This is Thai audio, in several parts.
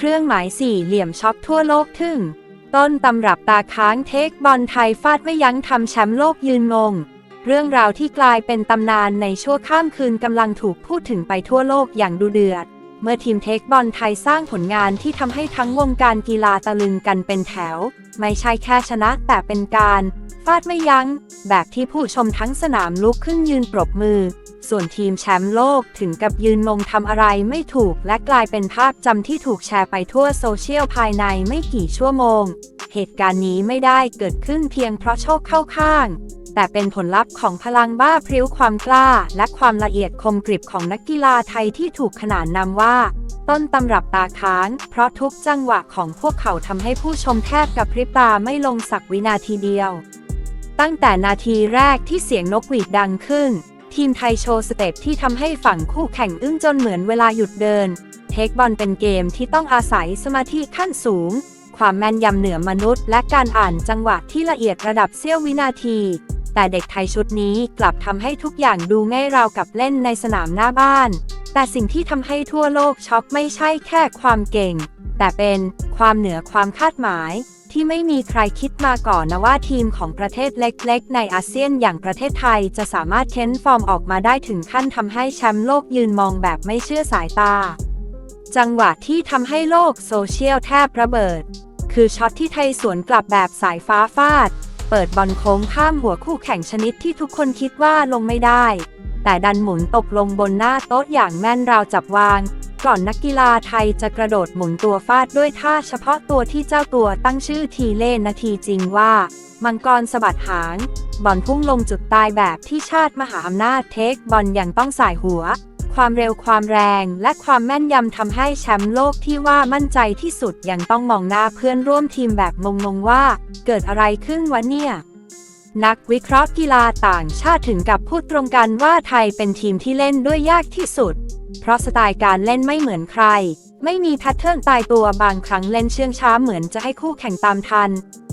เครื่องหมายสี่เหลี่ยมช็อกทั่วโลกทึ่ง ต้นตำรับตาค้างเทคบอลไทยฟาดไม่ยั้งทำแชมป์โลกยืนงง เรื่องราวที่กลายเป็นตำนานในชั่วข้ามคืนกำลังถูกพูดถึงไปทั่วโลกอย่างดูเดือด เมื่อทีมเทคบอลไทยสร้างผลงานที่ทำให้ทั้งวงการกีฬาตะลึงกันเป็นแถว ไม่ใช่แค่ชนะแต่เป็นการ ฟาดไม่ยัง้ง แบบที่ผู้ชมทั้งสนามลุกขึ้นยืนปรบมือ ส่วนทีมแชมป์โลกถึงกับยืนงงทำอะไรไม่ถูกและกลายเป็นภาพจำที่ถูกแชร์ไปทั่วโซเชียลภายในไม่กี่ชั่วโมง เหตุการณ์นี้ไม่ได้เกิดขึ้นเพียงเพราะโชคเข้าข้าง แต่เป็นผลลัพธ์ของพลังบ้าพริ้วความกล้า และความละเอียดคมกริบของนักกีฬาไทยที่ถูกขนานนามว่า ต้นตำรับตาค้าง เพราะทุกจังหวะของพวกเขาทำให้ผู้ชมแทบกับพริบตาไม่ลงสักวินาทีเดียว ตั้งแต่นาทีแรกที่เสียงนกหวีดดังขึ้น ทีมไทยโชว์สเต็ปที่ทำให้ฝั่งคู่แข่งอึ้งจนเหมือนเวลาหยุดเดิน เทคบอลเป็นเกมที่ต้องอาศัยสมาธิขั้นสูง ความแม่นยำเหนือมนุษย์ และการอ่านจังหวะที่ละเอียดระดับเสี้ยววินาที แต่เด็กไทยชุดนี้กลับทำให้ทุกอย่างดูง่ายราวกับเล่นในสนามหน้าบ้าน แต่สิ่งที่ทำให้ทั่วโลกช็อกไม่ใช่แค่ความเก่ง แต่เป็นความเหนือความคาดหมาย ที่ไม่มีใครคิดมาก่อนนะว่าทีมของประเทศเล็กๆ ในอาเซียนอย่างประเทศไทยจะสามารถเค้นฟอร์มออกมาได้ถึงขั้นทำให้แชมป์โลกยืนมองแบบไม่เชื่อสายตา จังหวะที่ทำให้โลกโซเชียลแทบระเบิด คือช็อตที่ไทยสวนกลับแบบสายฟ้าฟาด เปิดบอลโค้งข้ามหัวคู่แข่งชนิดที่ทุกคนคิดว่าลงไม่ได้ แต่ดันหมุนตกลงบนหน้าโต๊ะอย่างแม่นราวจับวาง ก่อนนักกีฬาไทยจะกระโดดหมุนตัวฟาดด้วยท่าเฉพาะตัวที่เจ้าตัวตั้งชื่อทีเล่นาทีจริงว่า มังกรสะบัดหาง บอลพุ่งลงจุดตายแบบที่ชาติมหาอำนาจเทคบอลอย่างต้องสายหัว ความเร็วความแรงและความแม่นยำทำให้แชมป์โลกที่ว่ามั่นใจที่สุดยังต้องมองหน้าเพื่อนร่วมทีมแบบงงๆว่า เกิดอะไรขึ้นวะเนี่ย นักวิเคราะห์กีฬาต่างชาติถึงกับพูดตรงกันว่าไทยเป็นทีมที่เล่นด้วยยากที่สุด เพราะสไตล์การเล่นไม่เหมือนใคร ไม่มีแพทเทิร์นตายตัวบางครั้งเล่นเชื่องช้าเหมือนจะให้คู่แข่งตามทัน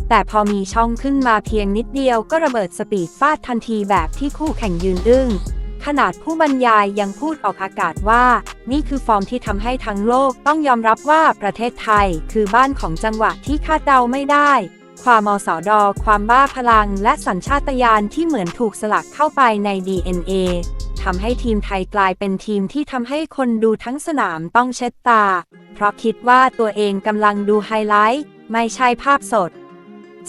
แต่พอมีช่องขึ้นมาเพียงนิดเดียวก็ระเบิดสปีดฟาดทันทีแบบที่คู่แข่งยืนอึ้งขนาดผู้บรรยายยังพูดออกอากาศว่า นี่คือฟอร์มที่ทำให้ทั้งโลกต้องยอมรับว่าประเทศไทย คือบ้านของจังหวะที่คาดเดาไม่ได้ ความมสอดอความบ้าพลัง และสัญชาตญาณที่เหมือนถูกสลักเข้าไปใน DNA ทำให้ทีมไทยกลายเป็นทีมที่ทำให้คนดูทั้งสนามต้องเช็ดตา เพราะคิดว่าตัวเองกำลังดูไฮไลท์ ไม่ใช่ภาพสด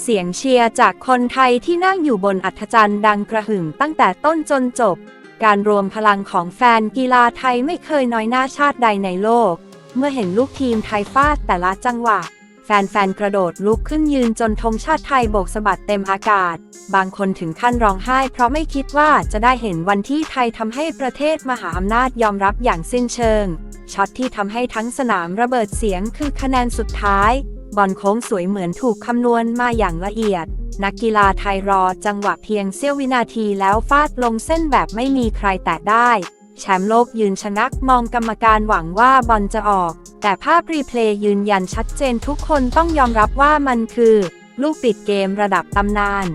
เสียงเชียร์จากคนไทยที่นั่งอยู่บนอัธจันทร์ดังกระหึ่มตั้งแต่ต้นจนจบ การรวมพลังของแฟนกีฬาไทยไม่เคยน้อยหน้าชาติใดในโลก เมื่อเห็นลูกทีมไทยฟาดแต่ละจังหวะ แฟนๆ กระโดดลุกขึ้นยืนจนธงชาติไทยโบกสะบัดเต็มอากาศ บางคนถึงขั้นร้องไห้ เพราะไม่คิดว่าจะได้เห็นวันที่ไทยทำให้ประเทศมหาอำนาจยอมรับอย่างสิ้นเชิง ช็อตที่ทำให้ทั้งสนามระเบิดเสียงคือคะแนนสุดท้าย บอลโค้งสวยเหมือนถูกคำนวณมาอย่างละเอียด นักกีฬาไทยรอจังหวะเพียงเสี้ยววินาทีแล้วฟาดลงเส้นแบบไม่มีใครแตะได้ แชมป์โลกยืนชะงักมองกรรมการหวังว่าบอลจะออก แต่ภาพรีเพลย์ยืนยันชัดเจนทุกคนต้องยอมรับว่ามันคือ ลูกปิดเกมระดับตำนาน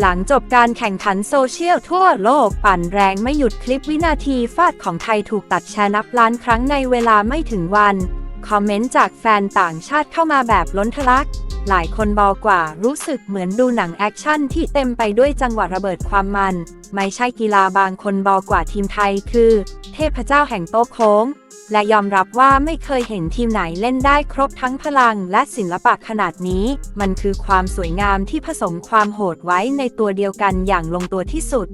หลังจบการแข่งขันโซเชียลทั่วโลกปั่นแรงไม่หยุดคลิปวินาทีฟาดของไทยถูกตัดแชร์นับล้านครั้งในเวลาไม่ถึงวัน คอมเมนต์จากแฟนต่างชาติเข้ามาแบบล้นทะลัก หลายคนบอกว่ารู้สึกเหมือนดูหนังแอคชั่นที่เต็มไปด้วยจังหวะระเบิดความมัน ไม่ใช่กีฬาบางคนบอกว่าทีมไทยคือ เทพเจ้าแห่งโต๊ะโค้ง และยอมรับว่าไม่เคยเห็นทีมไหนเล่นได้ครบทั้งพลังและศิลปะขนาดนี้ มันคือความสวยงามที่ผสมความโหดไว้ในตัวเดียวกันอย่างลงตัวที่สุด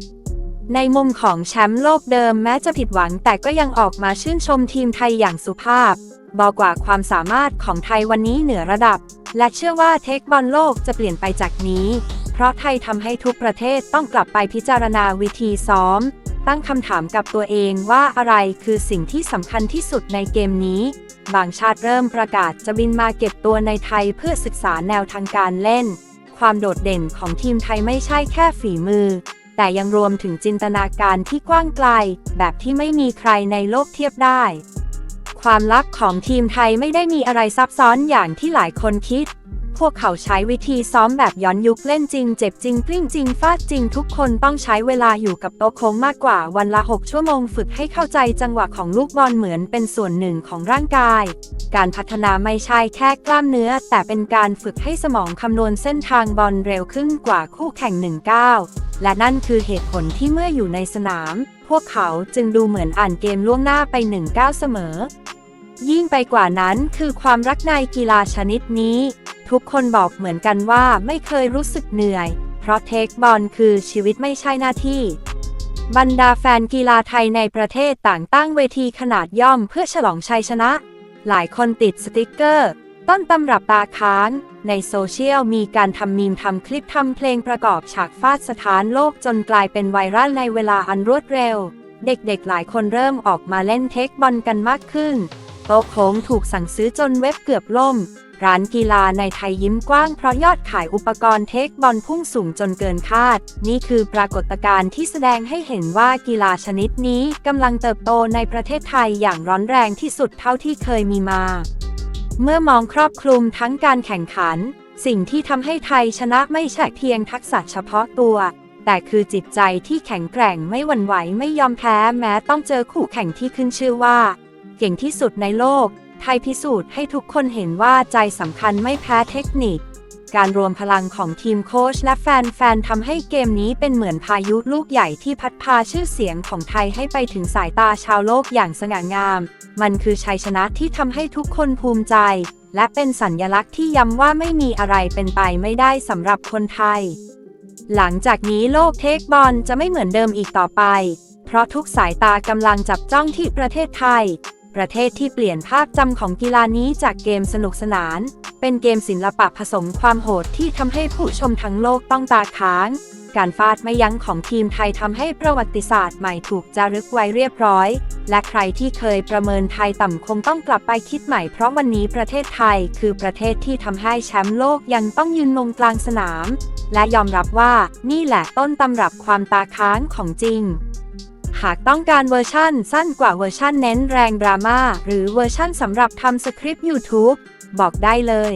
ในมุมของแชมป์โลกเดิมแม้จะผิดหวังแต่ก็ยังออกมาชื่นชมทีมไทยอย่างสุภาพ บอกว่าความสามารถของไทยวันนี้เหนือระดับ และเชื่อว่าเทคบอลโลกจะเปลี่ยนไปจากนี้ เพราะไทยทำให้ทุกประเทศต้องกลับไปพิจารณาวิธีซ้อม ตั้งคำถามกับตัวเองว่าอะไรคือสิ่งที่สำคัญที่สุดในเกมนี้ บางชาติเริ่มประกาศจะบินมาเก็บตัวในไทยเพื่อศึกษาแนวทางการเล่น ความโดดเด่นของทีมไทยไม่ใช่แค่ฝีมือ แต่ยังรวมถึงจินตนาการที่กว้างไกล แบบที่ไม่มีใครในโลกเทียบได้ ความลับของทีมไทยไม่ได้มีอะไรซับซ้อนอย่างที่หลายคนคิด พวกเขาใช้วิธีซ้อมแบบย้อนยุคเล่นจริง เจ็บจริงกลิ้งจริงฟาดจริงทุกคนต้องใช้เวลาอยู่กับโต๊ะโค้งมากกว่าวันละ 6 ชั่วโมงฝึกให้เข้าใจจังหวะของลูกบอลเหมือนเป็นส่วนหนึ่งของร่างกาย การพัฒนาไม่ใช่แค่กล้ามเนื้อ แต่เป็นการฝึกให้สมองคำนวณเส้นทางบอลเร็วขึ้นกว่าคู่แข่งหนึ่งก้าและนั่นคือเหตุผลที่เมื่ออยู่ในสนาม พวกเขาจึงดูเหมือนอ่านเกมล่วงหน้าไปหนึ่งก้าเสมอ ยิ่งไปกว่านั้นคือความรักในกีฬาชนิดนี้ ทุกคนบอกเหมือนกันว่าไม่เคยรู้สึกเหนื่อย เพราะเทคบอลคือชีวิตไม่ใช่หน้าที่ บรรดาแฟนกีฬาไทยในประเทศต่างตั้งเวทีขนาดย่อมเพื่อฉลองชัยชนะ หลายคนติดสติกเกอร์ ต้นตำรับตาค้าง ในโซเชียลมีการทำมีมทำคลิปทำเพลงประกอบฉากฟาดสถานโลกจนกลายเป็นไวรัลในเวลาอันรวดเร็ว เด็กๆหลายคนเริ่มออกมาเล่นเทคบอลกันมากขึ้น โต๊ะโค้งถูกสั่งซื้อจนเว็บเกือบล่ม ร้านกีฬาในไทยยิ้มกว้างเพราะยอดขายอุปกรณ์เทคบอลพุ่งสูงจนเกินคาด นี่คือปรากฏการณ์ที่แสดงให้เห็นว่ากีฬาชนิดนี้กำลังเติบโตในประเทศไทยอย่างร้อนแรงที่สุดเท่าที่เคยมีมา เมื่อมองครอบคลุมทั้งการแข่งขัน สิ่งที่ทำให้ไทยชนะไม่ใช่เพียงทักษะเฉพาะตัวแต่คือจิตใจที่แข็งแกร่งไม่หวั่นไหวไม่ยอมแพ้แม้ต้องเจอคู่แข่งที่ขึ้นชื่อว่า เก่งที่สุดในโลก ไทยพิสูจน์ให้ทุกคนเห็นว่าใจสำคัญไม่แพ้เทคนิค การรวมพลังของทีมโค้ชและแฟนๆทำให้เกมนี้เป็นเหมือนพายุลูกใหญ่ที่พัดพาชื่อเสียงของไทยให้ไปถึงสายตาชาวโลกอย่างสง่างาม มันคือชัยชนะที่ทำให้ทุกคนภูมิใจ และเป็นสัญญลักษณ์ที่ย้ำว่าไม่มีอะไรเป็นไปไม่ได้สำหรับคนไทย หลังจากนี้โลกเทคบอลจะไม่เหมือนเดิมอีกต่อไปเพราะทุกสายตากำลังจับจ้องที่ประเทศไทย ประเทศที่เปลี่ยนภาพจำของกีฬานี้จากเกมสนุกสนาน เป็นเกมศิลปะผสมความโหดที่ทำให้ผู้ชมทั้งโลกต้องตาค้าง การฟาดไม่ยั้งของทีมไทยทำให้ประวัติศาสตร์ใหม่ถูกจารึกไว้เรียบร้อย และใครที่เคยประเมินไทยต่ำคงต้องกลับไปคิดใหม่เพราะวันนี้ประเทศไทยคือประเทศที่ทำให้แชมป์โลกยังต้องยืนมงกลางสนาม และยอมรับว่านี่แหละต้นตำรับความตาค้างของจริง หากต้องการเวอร์ชั่นสั้นกว่าเวอร์ชั่นเน้นแรงดราม่าหรือเวอร์ชั่นสำหรับทำสคริปต์ YouTube บอกได้เลย